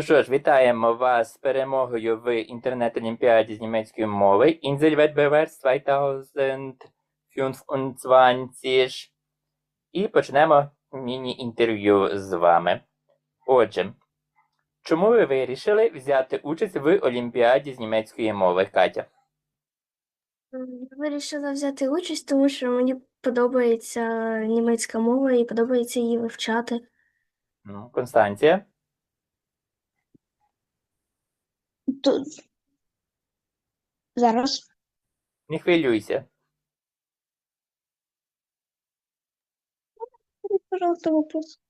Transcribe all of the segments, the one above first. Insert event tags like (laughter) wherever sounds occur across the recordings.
Ну що ж, вітаємо вас з перемогою в інтернет-олімпіаді з німецької мови Inselwettbewerb 2025. І почнемо міні-інтерв'ю з вами. Отже, чому ви вирішили взяти участь в Олімпіаді з німецької мови, Катя? Я вирішила взяти участь, тому що мені подобається німецька мова і подобається її вивчати. Ну, Констанція? То... Зараз. Не хвилюйся. Пожалуйста, вопрос.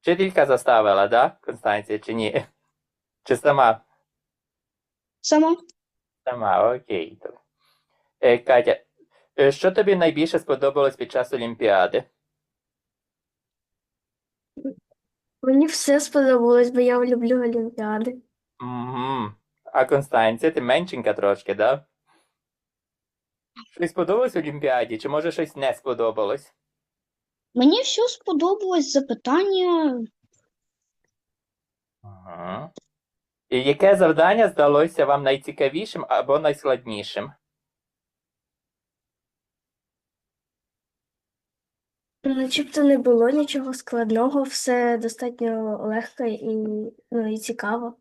Вчителька заставила, да, Констанція, чи ні? Чи сама? Сама. Сама, окей. Е, Катя, е, що тобі найбільше сподобалось під час Олімпіади? Мені все сподобалось, бо я люблю олімпіади. Угу. А Констанція, ти меншенька трошки, да? Щось сподобалось в Олімпіаді, чи може щось не сподобалось? Мені все сподобалось запитання. Угу. І яке завдання здалося вам найцікавішим або найскладнішим? Начебто не було нічого складного, все достатньо легко і, ну, і цікаво.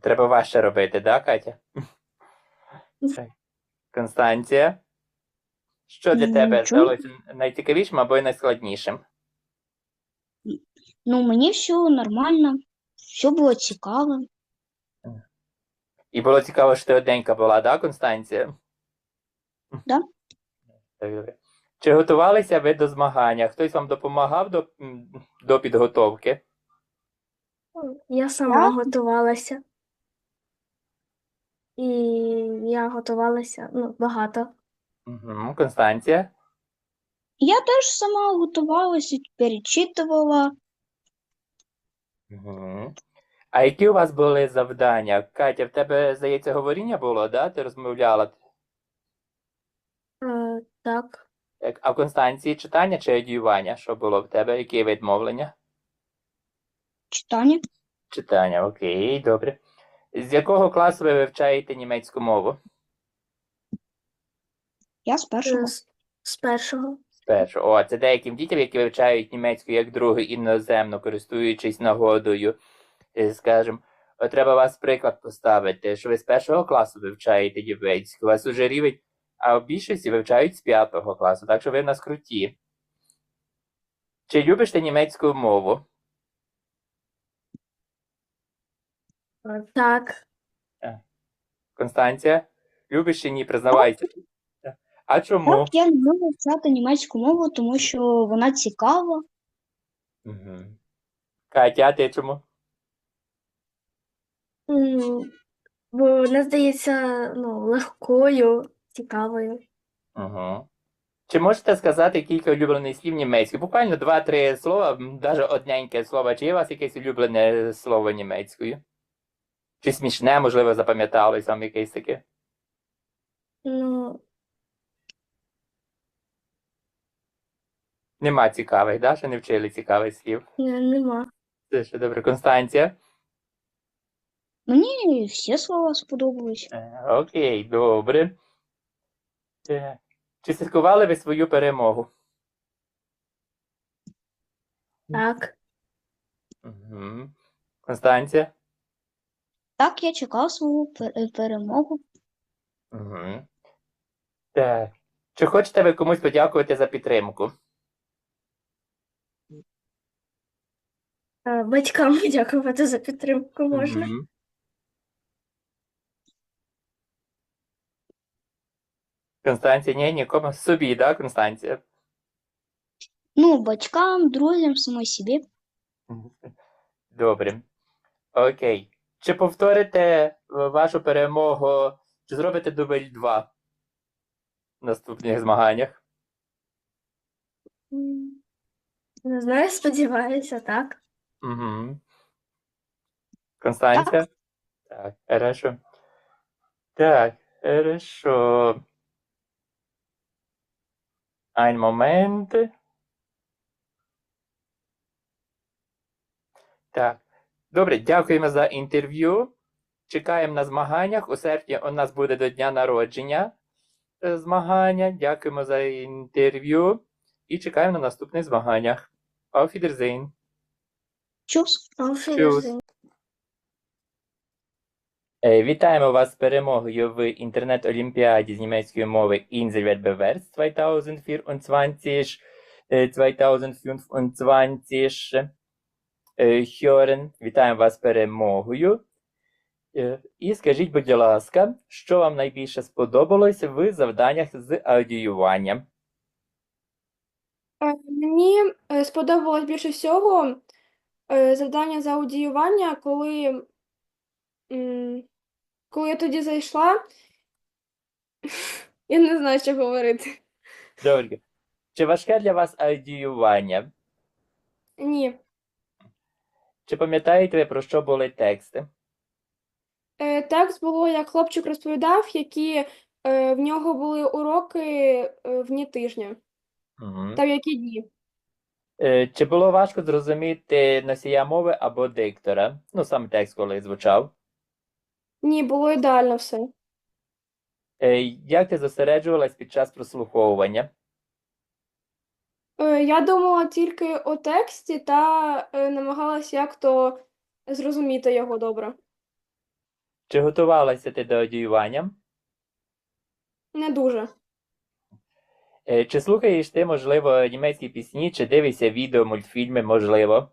Треба важче робити, да, Катя? Констанція? Що для тебе здалося найцікавішим або найскладнішим? Ну, мені все нормально, все було цікаво. І було цікаво, що ти одненька була, да, Констанція? Да. Чи готувалися ви до змагання? Хтось вам допомагав до, до підготовки? Я сама готувалася. І я готувалася ну, багато. Угу. Констанція? Я теж сама готувалася, перечитувала. Угу. А які у вас були завдання? Катя, в тебе, здається, говоріння було, да? Ти розмовляла. Е, так. Як- А в Констанції читання чи одіювання? Що було в тебе? Який вид мовлення? Читання. Читання, окей, добре. З якого класу ви вивчаєте німецьку мову? Я з першого. Е, З, з першого. З першого. О, це деяким дітям, які вивчають німецьку як другу іноземну, користуючись нагодою, е, скажімо, треба вас приклад поставити, що ви з першого класу вивчаєте німецьку, у вас уже рівень, а в більшості вивчають з п'ятого класу, так що ви в нас круті. Чи любиш ти німецьку мову? Е, Так. Констанція? Любиш чи ні? Признавайся. А чому? Так, я люблю вивчати німецьку мову, тому що вона цікава. Угу. Катя, а ти чому? М, Бо вона здається ну, легкою, цікавою. Угу. Чи можете сказати кілька улюблених слів німецькою? Буквально два-три слова, навіть одненьке слово. Чи є у вас якесь улюблене слово німецькою? Чи смішне, можливо, запам'яталось вам якесь таке? Ну, Нема цікавих, да? Ще не вчили цікавих слів. не- нема. Це ще добре. Констанція? Мені всі слова сподобались. Е, Окей, добре. Е, Чи святкували ви свою перемогу? Так. Угу. Констанція? Так, я чекав свою пер- перемогу. Угу. Так. Чи хочете ви комусь подякувати за підтримку? Е, Батькам дякувати за підтримку можна. Мгм. Констанція, ні, нікому собі, да, Констанція? Ну, батькам, друзям, самой собі. Добре. Окей. Чи повторите е, вашу перемогу, чи зробите дубль 2 в наступних змаганнях? Не знаю, (laughs) сподіваюся, так. Угу. Констанція? Так, хорошо. Так, хорошо. Ein Moment. Так. Добре, дякуємо за інтерв'ю. Чекаємо на змаганнях. У серпні у нас буде до дня народження е, змагання. Дякуємо за інтерв'ю і чекаємо на наступних змаганнях. Auf Wiedersehen. Чус. Auf Wiedersehen. Е, Вітаємо вас з перемогою в інтернет-олімпіаді з німецької мови Inselwettbewerbs 2024, е, 2025 е, Hören. Вітаємо вас перемогою. Е, І скажіть, будь ласка, що вам найбільше сподобалось в завданнях з аудіюванням? Е, Мені сподобалось більше всього завдання з аудіювання, коли, коли я тоді зайшла, (laughs) я не знаю, що говорити. Добре. Чи важке для вас аудіювання? Ні. Чи пам'ятаєте ви, про що були тексти? Е, Текст було, як хлопчик розповідав, які е, в нього були уроки е, вні тижня, Угу. та в які дні. Е, Чи було важко зрозуміти носія мови або диктора? Ну, саме текст, коли звучав. Ні, було ідеально все. Е, Як ти зосереджувалась під час прослуховування? Е, Я думала тільки о тексті та е, намагалась як-то зрозуміти його добре. Чи готувалася ти до аудіювання? Не дуже. Е, Чи слухаєш ти, можливо, німецькі пісні, чи дивишся відео, мультфільми, можливо?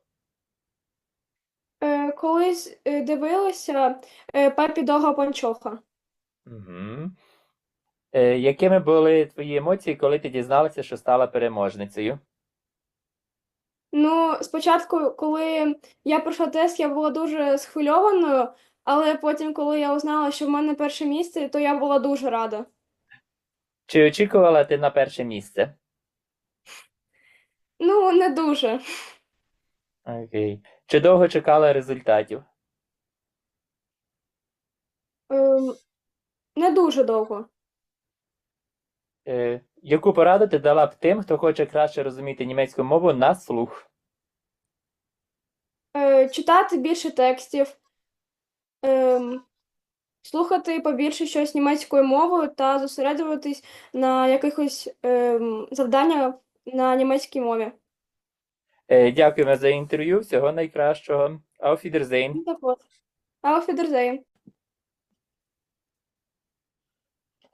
Е, колись е, дивилася е, Пепі Дога Панчоха. Угу. Е, Якими були твої емоції, коли ти дізналася, що стала переможницею? Ну, спочатку, коли я пройшла тест, я була дуже схвильованою, але потім, коли я узнала, що в мене перше місце, то я була дуже рада. Чи очікувала ти на перше місце? Ну, не дуже. Окей. Чи довго чекала результатів? Ем, не дуже довго. Е, Яку пораду ти дала б тим, хто хоче краще розуміти німецьку мову на слух? Е, читати більше текстів, ем, слухати побільше щось німецькою мовою та зосереджуватись на якихось ем, завданнях на німецькій мові. Е, Дякуємо за інтерв'ю. Всього найкращого. Auf Wiedersehen. Так от. Auf Wiedersehen. Е,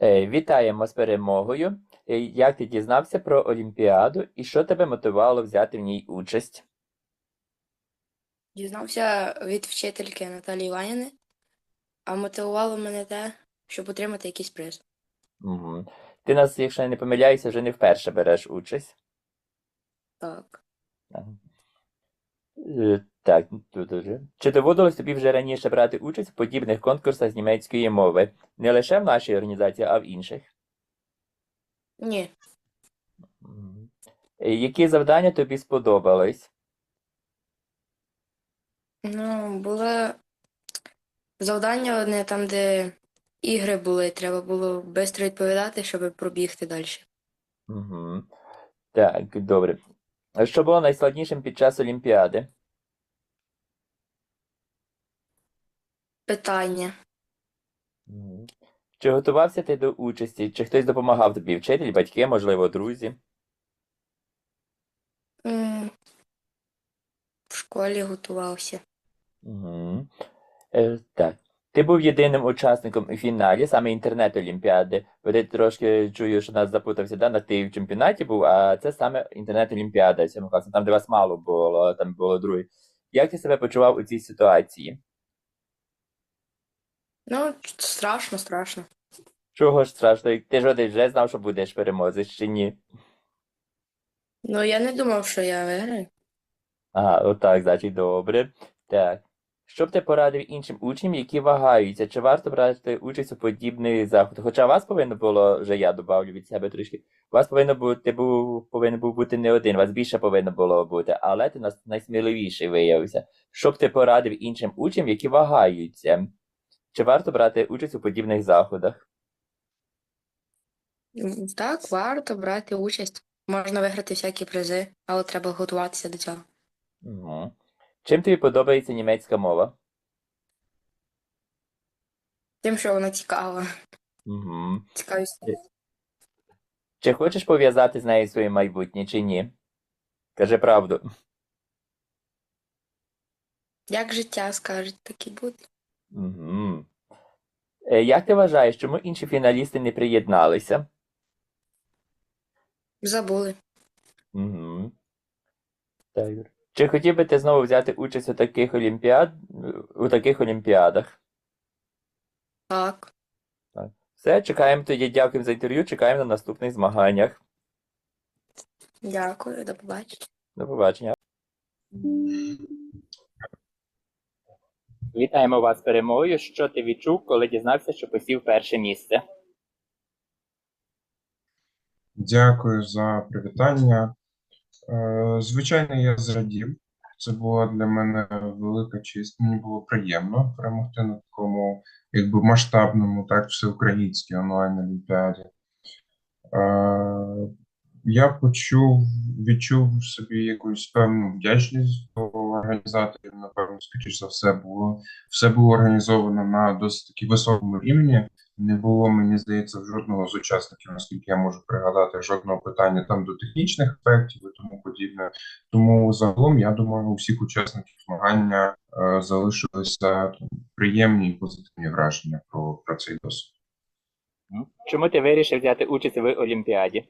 Вітаємо з перемогою. Е, Як ти дізнався про Олімпіаду і що тебе мотивувало взяти в ній участь? Дізнався від вчительки Наталії Іванівни, а мотивувало мене те, щоб отримати якийсь приз. Угу. Ти нас, якщо я не помиляюся, вже не вперше береш участь. Так. Так, тут уже. Чи доводилось тобі вже раніше брати участь в подібних конкурсах з німецької мови? Не лише в нашій організації, а в інших? Ні. Е, Які завдання тобі сподобались? Ну, було завдання одне там, де ігри були, треба було швидко відповідати, щоб пробігти далі. Угу. Так, добре. Що було найскладнішим під час Олімпіади? Питання. Мгм. Чи готувався ти до участі? Чи хтось допомагав тобі? Вчитель, батьки, можливо, друзі? М, В школі готувався. Угу. Е, так. Ти був єдиним учасником у фіналі, саме інтернет-олімпіади. Бо ти трошки чую, що нас запутався, да? на ти в чемпіонаті був, а це саме інтернет-олімпіада, сьомого класу, там, де вас мало було, там було друге. Як ти себе почував у цій ситуації? Ну, страшно, страшно. Чого ж страшно? Ти ж один вже знав, що будеш переможець чи ні? Ну, я не думав, що я виграю. Ага, отак, значить, добре. Так. Що б ти порадив іншим учням, які вагаються, чи варто брати участь у подібних заходах? Хоча вас повинно було, вже я добавлю від себе трішки, у вас повинно бути, був, повинен був бути не один, вас більше повинно було бути, але ти нас найсміливіший виявився. Що б ти порадив іншим учням, які вагаються? Чи варто брати участь у подібних заходах? М, Так, варто брати участь. Можна виграти всякі призи, але треба готуватися до цього. Угу. Чим тобі подобається німецька мова? Тим, що вона цікава. Угу. Цікаві Чи хочеш пов'язати з нею своє майбутнє, чи ні? Кажи правду. Як життя скажуть, так і буде. Угу. Як ти вважаєш, чому інші фіналісти не приєдналися? Забули. Угу. Так. Чи хотів би ти знову взяти участь у таких олімпіад... у таких олімпіадах? Так. Все, чекаємо тоді. Дякуємо за інтерв'ю. Чекаємо на наступних змаганнях. Дякую, до побачення. До побачення. Вітаємо вас з перемогою. Що ти відчув, коли дізнався, що посів перше місце? Дякую за привітання. Е, Звичайно, я зрадів. Це була для мене велика честь. Мені було приємно перемогти на такому якби масштабному, так, всеукраїнській онлайн-олімпіаді. Я почув, відчув собі якусь певну вдячність до організаторів. Напевно, скоріш за все, було все було організовано на досить таки високому рівні. Не було, мені здається, жодного з учасників, наскільки я можу пригадати, жодного питання там до технічних аспектів і тому подібне. Тому загалом, я думаю, у всіх учасників змагання е, залишилися там, приємні і позитивні враження про, про цей досвід. Чому ти вирішив взяти участь в Олімпіаді?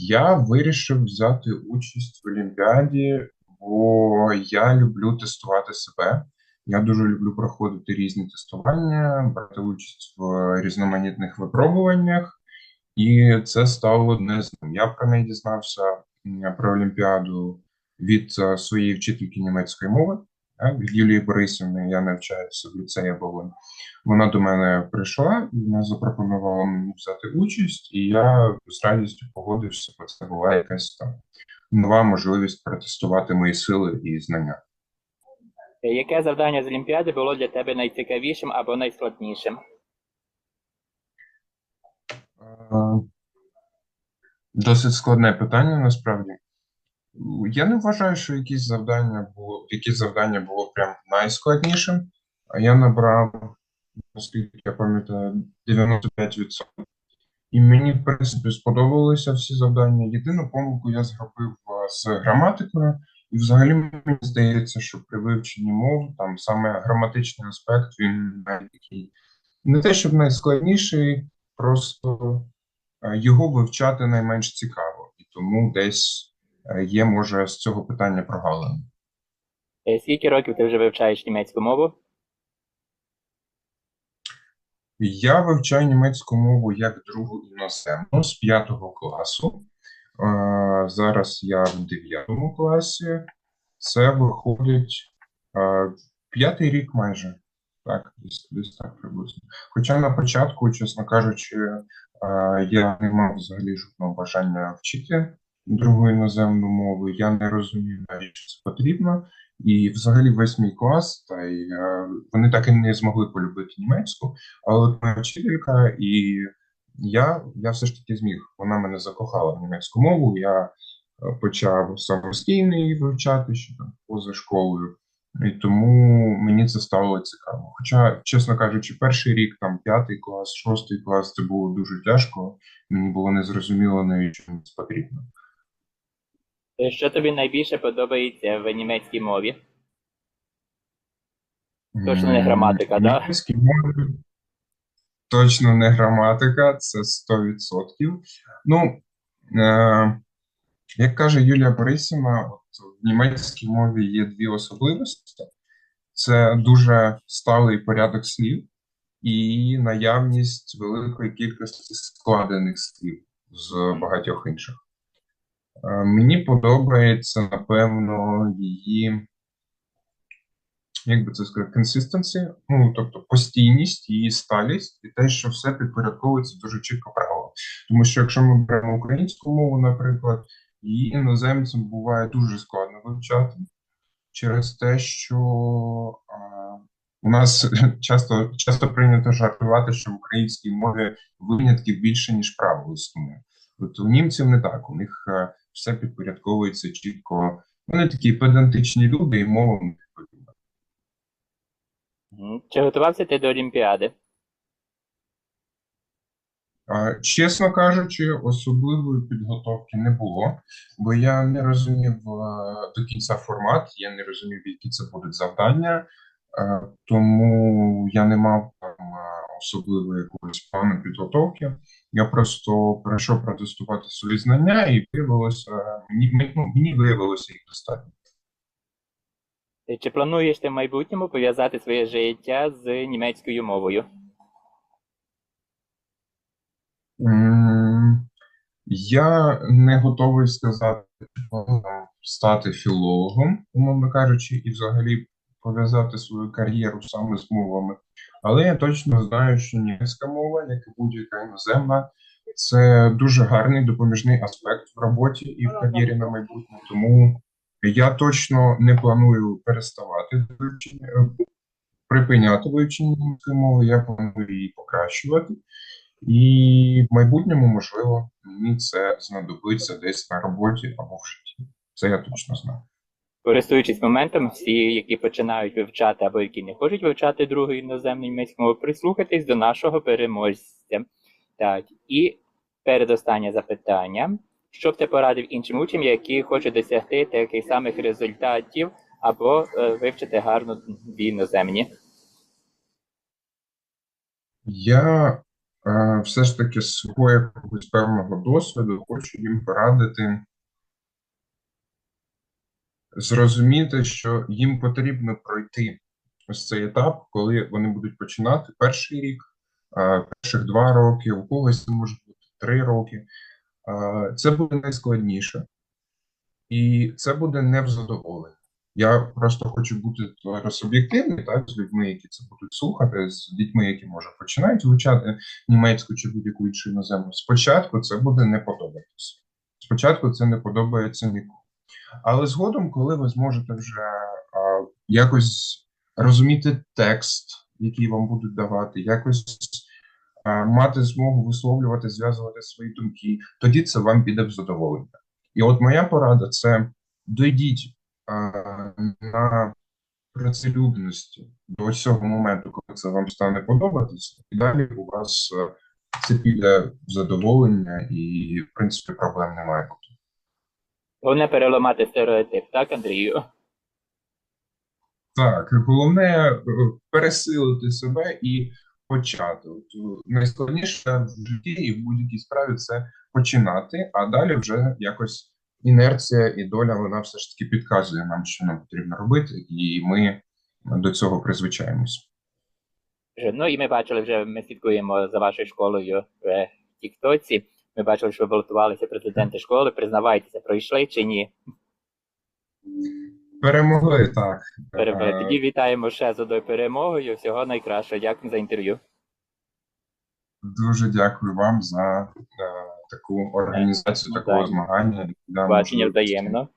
Я вирішив взяти участь в Олімпіаді, бо я люблю тестувати себе. Я дуже люблю проходити різні тестування, брати участь в різноманітних випробуваннях, і це стало одне з них. Я про неї дізнався про Олімпіаду від е, своєї вчительки німецької мови, від Юлії Борисівни. Я навчаюся в ліцеї Болонь. Вона до мене прийшла і вона запропонувала мені взяти участь, і я з радістю погодився, бо це була якась там нова можливість протестувати мої сили і знання. Яке завдання з Олімпіади було для тебе найцікавішим або найскладнішим? Е, Досить складне питання насправді. Я не вважаю, що якісь завдання було, якісь завдання було прям найскладнішим, а я набрав, наскільки я пам'ятаю, 95%. І мені, в принципі, сподобалися всі завдання. Єдину помилку я зробив е, з граматикою, і взагалі мені здається, що при вивченні мов там саме граматичний аспект він такий не те, щоб найскладніший, просто е, його вивчати найменш цікаво, і тому десь є, може, з цього питання прогалини. Е, Скільки років ти вже вивчаєш німецьку мову? Я вивчаю німецьку мову як другу іноземну з п'ятого класу. Е, Зараз я в дев'ятому класі. Це виходить е, п'ятий рік майже. Так, десь, десь так приблизно. Хоча на початку, чесно кажучи, е, я не мав взагалі жодного бажання вчити другу іноземну мову. Я не розумів, навіщо це потрібно. І взагалі весь мій клас, та й е, вони так і не змогли полюбити німецьку. Але от моя вчителька і я, я все ж таки зміг. Вона мене закохала в німецьку мову. Я е, почав самостійно її вивчати ще там поза школою. І тому мені це стало цікаво. Хоча, чесно кажучи, перший рік, там п'ятий клас, шостий клас, це було дуже тяжко. Мені було незрозуміло, навіщо це потрібно. Що тобі найбільше подобається в німецькій мові? Точно не граматика, в да? німецькій мові Точно не граматика, це 100%. Ну, е, як каже Юлія Борисівна, от в німецькій мові є дві особливості: це дуже сталий порядок слів і наявність великої кількості складених слів з багатьох інших. Е, Мені подобається, напевно, її, як би це сказати, consistency, ну, тобто постійність, її сталість, і те, що все підпорядковується дуже чітко правилам. Тому що якщо ми беремо українську мову, наприклад, її іноземцям буває дуже складно вивчати через те, що а, у нас (laughs) часто, часто прийнято жартувати, що в українській мові винятків більше, ніж правил існує. От у німців не так. У них е, все підпорядковується чітко. Вони такі педантичні люди, і мова них відповідна. Чи готувався ти до Олімпіади? Чесно кажучи, особливої підготовки не було, бо я не розумів е, до кінця формат, я не розумів, які це будуть завдання, е, тому я не мав там е, особливої якогось плану підготовки. Я просто прийшов протестувати свої знання, і виявилося, мені, ну, мені виявилося їх достатньо. Е, Чи плануєш ти в майбутньому пов'язати своє життя з німецькою мовою? Я не готовий сказати, що стати філологом, умовно кажучи, і взагалі пов'язати свою кар'єру саме з мовами. Але я точно знаю, що німецька мова, як і будь-яка іноземна, це дуже гарний допоміжний аспект в роботі і в кар'єрі на майбутнє. Тому я точно не планую переставати вивчення, е, припиняти вивчення німецької мови, я планую її покращувати. І в майбутньому, можливо, мені це знадобиться десь на роботі або в житті. Це я точно знаю. Користуючись моментом, всі, які починають вивчати або які не хочуть вивчати другу іноземну німецьку мову, прислухайтесь до нашого переможця. Так, і передостаннє запитання. Що б ти порадив іншим учням, які хочуть досягти таких самих результатів або е, вивчити гарно дві іноземні? Я е, все ж таки з свого якогось певного досвіду хочу їм порадити зрозуміти, що їм потрібно пройти ось цей етап, коли вони будуть починати перший рік, перших два роки, у когось це може бути три роки. Це буде найскладніше, і це буде не в задоволення. Я просто хочу бути зараз об'єктивний, так, з людьми, які це будуть слухати, з дітьми, які може починають вивчати німецьку чи будь-яку іншу іноземну. Спочатку це буде не подобатися. Спочатку це не подобається нікому. Але згодом, коли ви зможете вже а, якось розуміти текст, який вам будуть давати, якось а, мати змогу висловлювати, зв'язувати свої думки, тоді це вам піде в задоволення. І от моя порада це дойдіть а, на працелюбності до цього моменту, коли це вам стане подобатися, і далі у вас це піде в задоволення, і в принципі проблем немає. Головне переламати стереотип, так, Андрію? Так, головне е, пересилити себе і почати. Е, найскладніше в житті і в будь-якій справі це починати, а далі вже якось інерція і доля вона все ж таки підказує нам, що нам потрібно робити, і ми до цього призвичаємося. Вже, Ну і ми бачили вже, ми слідкуємо за вашою школою в Тіктоці. Ми бачили, що ви балотувалися президенти школи. Признавайтеся, пройшли чи ні? Перемогли так. Пере- Е, Тоді вітаємо ще з одною перемогою. Всього найкращого. Дякую за інтерв'ю. Дуже дякую вам за е, таку організацію такого так. змагання. Бачення взаємно.